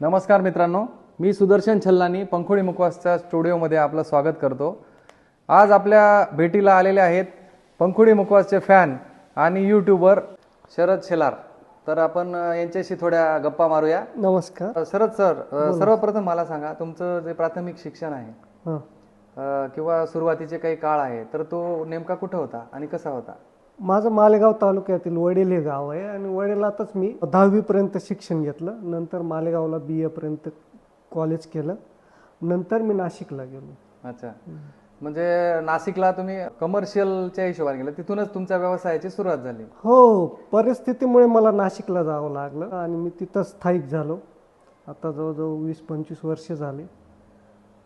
नमस्कार मित्रांनो मी सुदर्शन छल्लानी पंखोडी मुखवासच्या स्टुडिओमध्ये आपलं स्वागत करतो. आज आपल्या भेटीला आलेले आहेत पंखोडी मुखवासचे फॅन आणि यूट्यूबर शरद शेलार. तर आपण यांच्याशी थोड्या गप्पा मारूया. नमस्कार. शरद सर सर्वप्रथम मला सांगा तुमचं जे प्राथमिक शिक्षण आहे किंवा सुरुवातीचे काही काळ आहे तर तो नेमका कुठं होता आणि कसा होता? माझं मालेगाव तालुक्यातील वडेल हे गाव आहे आणि वडेलातच मी दहावीपर्यंत शिक्षण घेतलं. नंतर मालेगावला बी एपर्यंत कॉलेज केलं. नंतर मी नाशिकला गेलो. अच्छा. म्हणजे नाशिकला तुम्ही कमर्शियलच्या हिशोबाने गेलं. तिथूनच तुमच्या व्यवसायाची सुरुवात झाली. हो. परिस्थितीमुळे मला नाशिकला जावं लागलं आणि मी तिथं स्थायिक झालो. आता जवळजवळ वीस पंचवीस वर्ष झाले.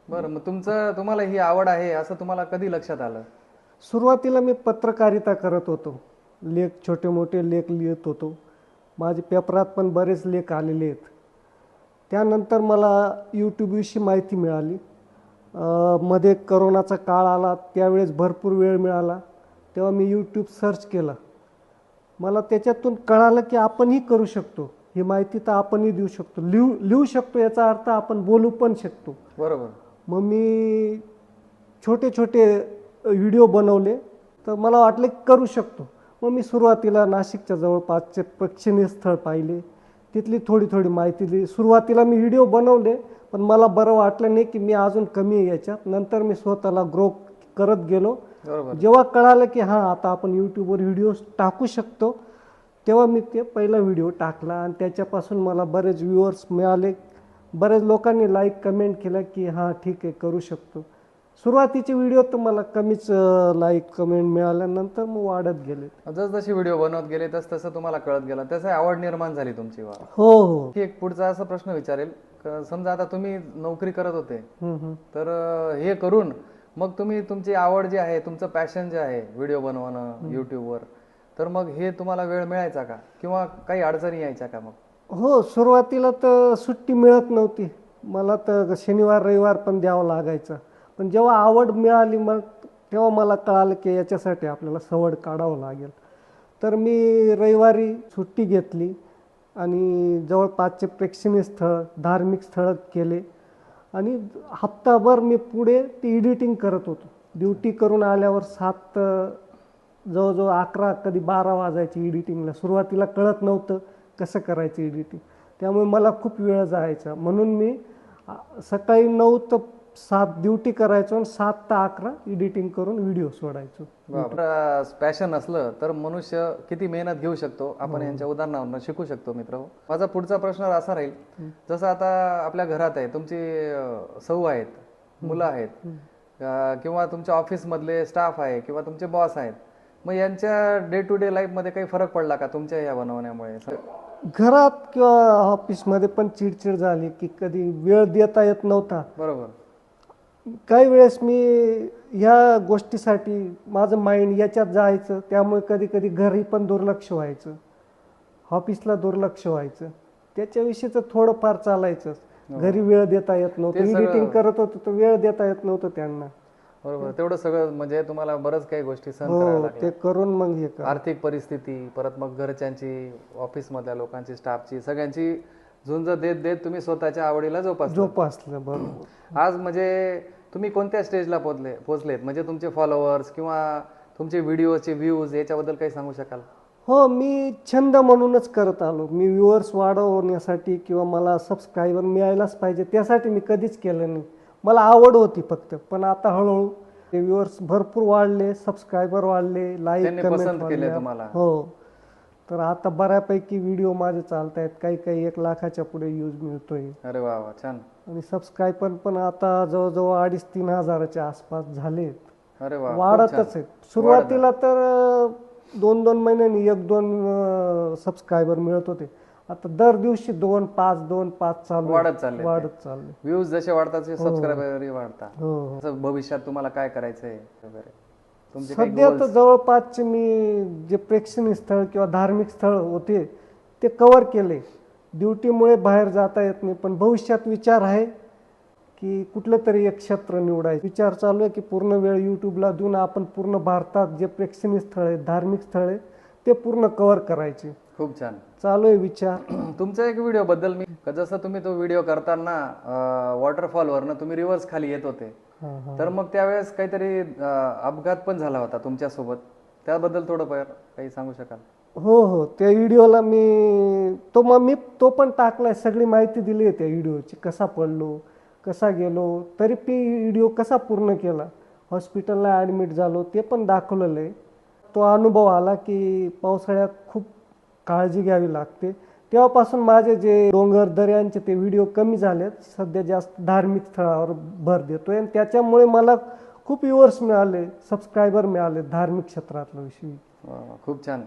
बरं मग तुमचं तुम्हाला ही आवड आहे असं तुम्हाला कधी लक्षात आलं? सुरुवातीला मी पत्रकारिता करत होतो. लेख छोटे मोठे लेख लिहित होतो. माझे पेपरात पण बरेच लेख आलेले आहेत. त्यानंतर मला यूट्यूबविषयी माहिती मिळाली. मध्ये करोनाचा काळ आला त्यावेळेस भरपूर वेळ मिळाला. तेव्हा मी यूट्यूब सर्च केलं. मला त्याच्यातून कळालं की आपणही करू शकतो. ही माहिती तर आपणही देऊ शकतो. लिहू लिहू शकतो याचा अर्थ आपण बोलू पण शकतो. बरोबर. मग मी छोटे छोटे व्हिडिओ बनवले तर मला वाटलं की करू शकतो. मग मी सुरुवातीला नाशिकच्या जवळपासचे प्रेक्षणीय स्थळ पाहिले. तिथली थोडी थोडी माहिती दिली. सुरुवातीला मी व्हिडिओ बनवले पण मला बरं वाटलं नाही की मी अजून कमी आहे याच्यात. नंतर मी स्वतःला ग्रो करत गेलो. जेव्हा कळालं की हां आता आपण यूट्यूबवर व्हिडिओ टाकू शकतो तेव्हा मी ते पहिला व्हिडिओ टाकला आणि त्याच्यापासून मला बरेच व्ह्युअर्स मिळाले. बरेच लोकांनी लाईक कमेंट केलं की हां ठीक आहे करू शकतो. सुरुवातीचे व्हिडिओ तर मला कमीच लाईक कमेंट मिळाल्यानंतर मग वाढत गेले. जसजसे व्हिडिओ बनवत गेले तस तसं तुम्हाला कळत गेलं. त्याची आवड निर्माण झाली तुमची वा. हो हो. की एक पुढचा असा प्रश्न विचारेल. क- समजा आता तुम्ही नोकरी करत होते. हम्म, हम्म. तर अं, हे करून मग तुम्ही तुमची आवड जी आहे तुमचं पॅशन जे आहे व्हिडिओ बनवणं युट्यूबवर तर मग हे तुम्हाला वेळ मिळायचा का? किंवा काही अडचणी यायच्या का मग? हो सुरुवातीला तर सुट्टी मिळत नव्हती. मला तर शनिवार रविवार पण द्यावं लागायचं. पण जेव्हा आवड मिळाली मग तेव्हा मला कळालं की याच्यासाठी आपल्याला सवड काढावं लागेल. तर मी रविवारी सुट्टी घेतली आणि जवळपासचे प्रेक्षणीय स्थळ धार्मिक स्थळ केले. आणि हप्ताभर मी पुढे ती एडिटिंग करत होतो. ड्युटी करून आल्यावर सात जवळजवळ अकरा कधी बारा वाजायची एडिटिंगला सुरुवातीला कळत नव्हतं कसं करायचं एडिटिंग त्यामुळे मला खूप वेळ जायचा. म्हणून मी सकाळी नऊ तर सात ड्युटी करायचो आणि सात ते अकरा एडिटिंग करून व्हिडिओ सोडायचो. पॅशन असलं तर मनुष्य किती मेहनत घेऊ शकतो आपण यांच्या उदाहरणावरून शिकू शकतो मित्र. माझा पुढचा प्रश्न असा राहील जसं आता आपल्या घरात आहे तुमची अं, सौ आहेत मुलं आहेत किंवा तुमच्या ऑफिसमधले स्टाफ आहे किंवा तुमचे बॉस आहेत मग यांच्या डे टू डे लाईफमध्ये काही फरक पडला का तुमच्या या बनवण्यामुळे? घरात किंवा ऑफिसमध्ये पण चिडचिड झाली की कधी वेळ देता येत नव्हता. बरोबर. काही वेळेस मी ह्या गोष्टीसाठी माझं माइंड याच्यात जायचं त्यामुळे कधी कधी घरी पण दुर्लक्ष व्हायचं. ऑफिसला दुर्लक्ष व्हायचं. त्याच्याविषयीचं थोडंफार चालायचं घरी वेळ देता येत नव्हतं. एडिटिंग करत होतो तर वेळ देता येत नव्हतं त्यांना. बरोबर. तेवढं सगळं म्हणजे तुम्हाला बरंच काही गोष्टी सहन हो ते करून मग हे आर्थिक परिस्थिती परत मग घरच्यांची ऑफिसमधल्या लोकांची स्टाफची सगळ्यांची झुंज देत देत तुम्ही स्वतःच्या आवडीला जोपास जोपासलं बरोबर. आज म्हणजे तुम्ही कोणत्या स्टेजला पोहोचले पोहोचलेत म्हणजे तुमचे फॉलोअर्स किंवा तुमचे व्हिडिओचे व्ह्यूज याच्याबद्दल काही सांगू शकाल? हो मी छंद म्हणूनच करत आलो. मी व्ह्युअर्स वाढवण्यासाठी किंवा मला सबस्क्रायबर मिळायलाच पाहिजे त्यासाठी मी कधीच केलं नाही. मला आवड होती फक्त पण आता हळूहळू ते व्ह्युअर्स भरपूर वाढले सबस्क्रायबर वाढले लाईक हो. तर आता बऱ्यापैकी व्हिडिओ माझे चालत आहेत काही काही एक लाखाच्या पुढे यूज मिळतोय. अरे वा वा छान. आणि सबस्क्रायबर पण आता जवळजवळ अडीच तीन हजाराच्या आसपास झालेत. अरे वा. वाढतच आहे सुरुवातीला तर दोन दोन महिन्यांनी एक दोन सबस्क्रायबर मिळत होते. आता दर दिवशी दोन पाच दोन पाच चालू. वाढत चालले वाढत चालले व्ह्यूज जसे वाढतात तसे सबस्क्रायबरही वाढतात. हो हो. भविष्यात तुम्हाला काय करायचंय वगैरे? तुमचे काही सध्या तर जवळपासचे मी जे प्रेक्षणीय स्थळ किंवा धार्मिक स्थळ होते ते कव्हर केले. ड्युटीमुळे बाहेर जाता येत नाही पण भविष्यात विचार आहे की कुठलं तरी एक क्षेत्र निवडायचं. विचार चालू आहे की पूर्ण वेळ यूट्यूबला देऊन आपण पूर्ण भारतात जे प्रेक्षणीय स्थळ आहेत धार्मिक स्थळ आहे ते पूर्ण कव्हर करायचे. खूप छान. चालू आहे विचार. तुमच्या एक व्हिडिओ बद्दल मी जसं तुम्ही तो व्हिडिओ करताना वॉटरफॉल वरनं तुम्ही रिव्हर्स खाली येत होते. तर मग त्यावेळेस काहीतरी अपघात पण झाला होता तुमच्यासोबत. त्याबद्दल थोडं काही सांगू शकाल? हो हो. त्या व्हिडिओला मी तो मग मी तो पण टाकलाय. सगळी माहिती दिली आहे त्या व्हिडिओची कसा पडलो कसा गेलो तरी ती व्हिडिओ कसा पूर्ण केला. हॉस्पिटलला ॲडमिट झालो ते पण दाखवलेलं आहे. तो अनुभव आला की पावसाळ्यात खूप काळजी घ्यावी लागते. तेव्हापासून माझे जे डोंगर दऱ्यांचे ते व्हिडिओ कमी झालेत. सध्या जास्त धार्मिक स्थळावर भर देतोय आणि त्याच्यामुळे मला खूप व्ह्युअर्स मिळाले सबस्क्रायबर मिळाले धार्मिक क्षेत्रातल्या विषयी. खूप छान.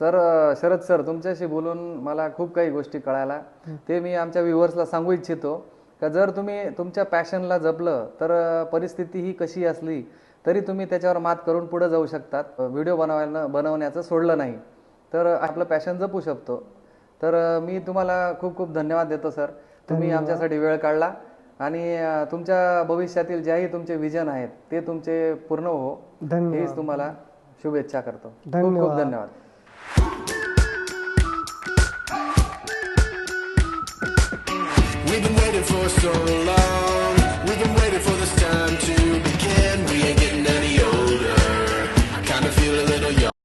सर शरद सर तुमच्याशी बोलून मला खूप काही गोष्टी कळायला ते मी आमच्या व्ह्युअर्सला सांगू इच्छितो का जर तुम्ही तुमच्या पॅशनला जपलं तर परिस्थिती ही कशी असली तरी तुम्ही त्याच्यावर मात करून पुढे जाऊ शकतात. व्हिडिओ बनवायला बनवण्याचं सोडलं नाही. तर आपलं पॅशन जपू शकतो. तर मी तुम्हाला खूप खूप धन्यवाद देतो सर तुम्ही आमच्यासाठी वेळ काढला आणि तुमच्या भविष्यातील ज्याही तुमचे विजन आहेत ते तुमचे पूर्ण हो. धन्यवाद. हेच तुम्हाला शुभेच्छा करतो. खूप खूप धन्यवाद. धन्यवाद. We've been waiting for so long.